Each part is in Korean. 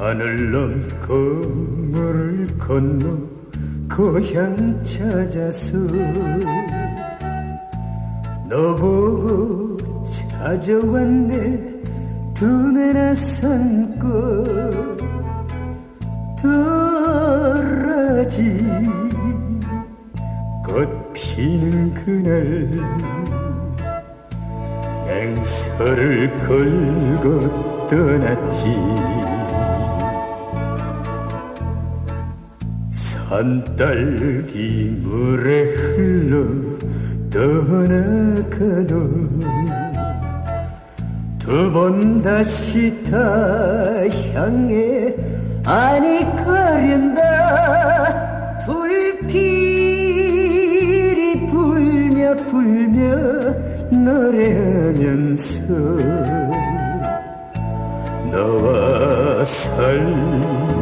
하늘 넘고 물을 건너 고향 찾아서 너 보고 찾아왔네. 두 내나 산고 도라지 꽃 피는 그날. 맹서를 걸고 떠났지 산딸기 물에 흘러 떠나가도 두 번 다시 다 향해 아니 가련다. 불필이 불며 불며 노래하면서 너와 살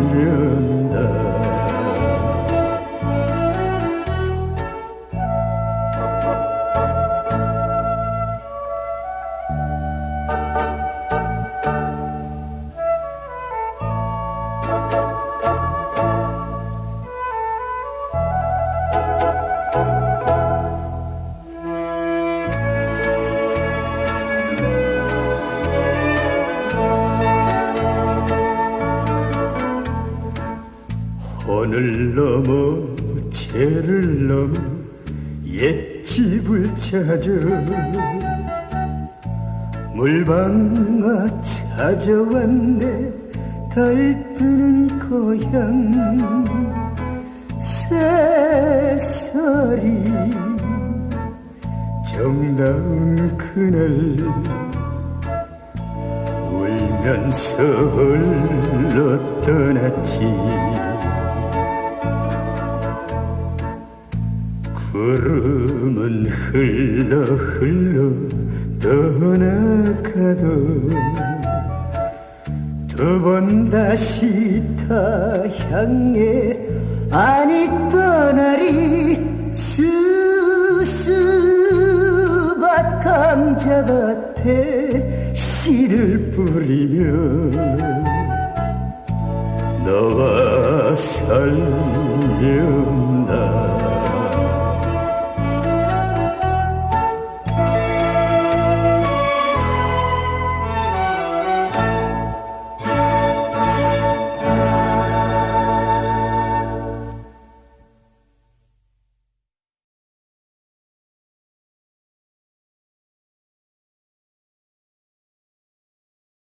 하늘 넘어 채를 넘어 옛집을 찾아 물방아 찾아왔네. 달 뜨는 고향. 새살이 정다운 그날 울면서 흘러 구름은 흘러 흘러 떠나가도 두 번 다시 다 향해 아니 떠나리 수수밭 감자 밭에 씨를 뿌리며 너와 살면